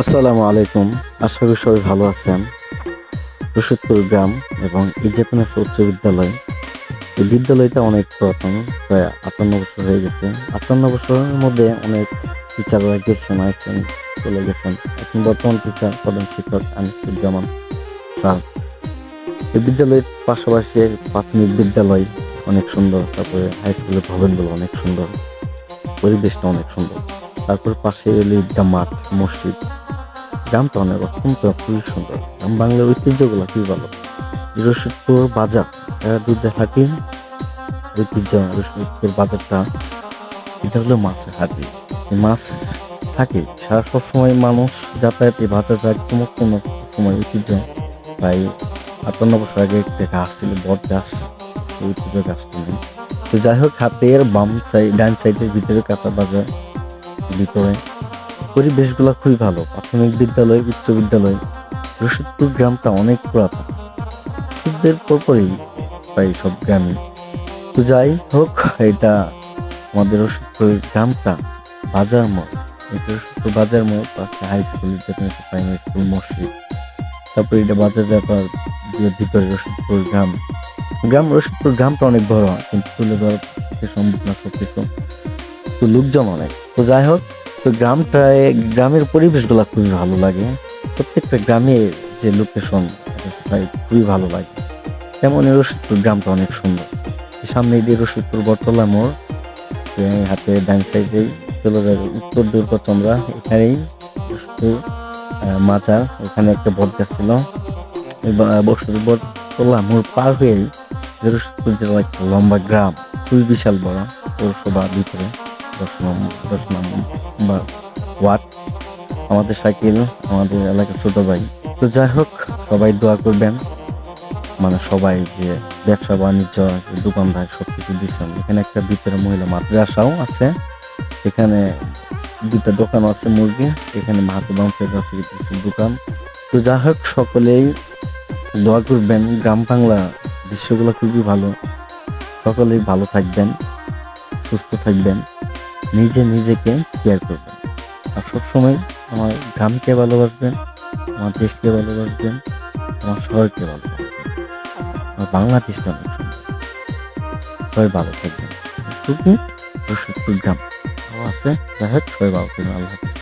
আসসালামু আলাইকুম। আশা করি সবাই ভালো আছেন। রশিদপুর গ্রাম এবং ইজ্জেতনেস উচ্চ বিদ্যালয়। এই বিদ্যালয়টা অনেক পুরাতন, প্রায় আটান্ন বছর হয়ে গেছে। আটান্ন বছরের মধ্যে অনেক টিচাররা গেছেন, আসছেন, চলে গেছেন। এখন বর্তমান টিচার প্রধান শিক্ষক আনিসুজ্জামান স্যার। এই বিদ্যালয়ের পাশাপাশি প্রাথমিক বিদ্যালয় অনেক সুন্দর, তারপরে হাই স্কুলের ভবনগুলো অনেক সুন্দর, পরিবেশটা অনেক সুন্দর। তারপর পাশে এলো ঈদগাহ মাঠ, মসজিদ। গ্রামটা অনেক অত্যন্ত খুবই সুন্দর। গ্রাম বাংলার ঐতিহ্যগুলো খুবই ভালো। রশিদপুর বাজার দুধের হাটি ঐতিহ্য রশিদপুর বাজারটা, এটা হলো মাছের হাটি মাছ থাকে, সারা সব সময় মানুষ যাতায়াত এই বাজার যায় চমৎকার সময় ঐতিহ্য। প্রায় আটান্ন বছর আগে একটা গাছ ছিল, বট গাছ ঐতিহ্য গাছটি। নেই তো যাই হোক, হাতের বাম সাইড ডান সাইডের ভিতরে কাঁচা বাজার, ভিতরে পরিবেশগুলো খুবই ভালো। প্রাথমিক বিদ্যালয়, উচ্চ বিদ্যালয় রশিদপুর গ্রামটা অনেক পুরাতন। যুদ্ধের পরপরই প্রায় সব গ্রামে তো যাই হোক, এটা আমাদের রশিদপুর গ্রামটা, বাজার মোড় এটা বাজার মোড় পাশে হাই স্কুল যেখানে প্রাইমারি স্কুল মসজিদ। তারপরে এটা বাজার যাওয়ার যে ভিতরে রশিদপুর গ্রাম। গ্রাম রশিদপুর গ্রামটা অনেক বড়, কিন্তু তুলে ধরার সম্ভব না সব কিছু তো লোকজন অনেক। তো যাই হোক তো গ্রামটায়, গ্রামের পরিবেশগুলো খুবই ভালো লাগে। প্রত্যেকটা গ্রামের যে লোকেশন সাইড খুবই ভালো লাগে। তেমন রশিদপুর গ্রামটা অনেক সুন্দর। সামনে দিয়ে রশিদপুর বটতলা মোড়। হাতে ডান সাইডেই চলে যাবে উত্তর দুর্গচন্দ্রা। এখানেই রশিদপুর মাজার এখানে একটা বট গাছ ছিল। এই বা- বসত বটতলা মোড় পার হয়েই যে রশিদপুর জেলার একটা লম্বা গ্রাম, খুবই বিশাল বড় পৌরসভার ভিতরে। দশ নম্বর দশ নম্বর ওয়ার্ড। আমাদের সাইকেল আমাদের এলাকার ছোট ভাই। তো যাই হোক, সবাই দোয়া করবেন। মানে সবাই যে ব্যবসা, বাণিজ্য, যে দোকানদার সব কিছু দিচ্ছেন এখানে একটা ভিতরে মহিলা মাদ্রাসাও আছে। এখানে দুটা দোকান আছে, মুরগি। এখানে মাহাতো বাংশের কাছে কিছু দোকান। তো যাই হোক, সকলেই দোয়া করবেন। গ্রাম বাংলা দৃশ্যগুলো খুবই ভালো। সকলেই ভালো থাকবেন, সুস্থ থাকবেন। নিজে নিজেকে কেয়ার করবেন। আর সবসময় আমার গ্রামকে ভালোবাসবেন, আমার দেশকে ভালোবাসবেন, আমার শহরকে ভালোবাসবেন। আমার বাংলাদেশটা অনেক সুন্দর। সবাই ভালো থাকবেন। রশিদপুর গ্রাম। আছে যাই হোক, সবাই ভালো থাকবেন। আল্লাহ হাফিজ।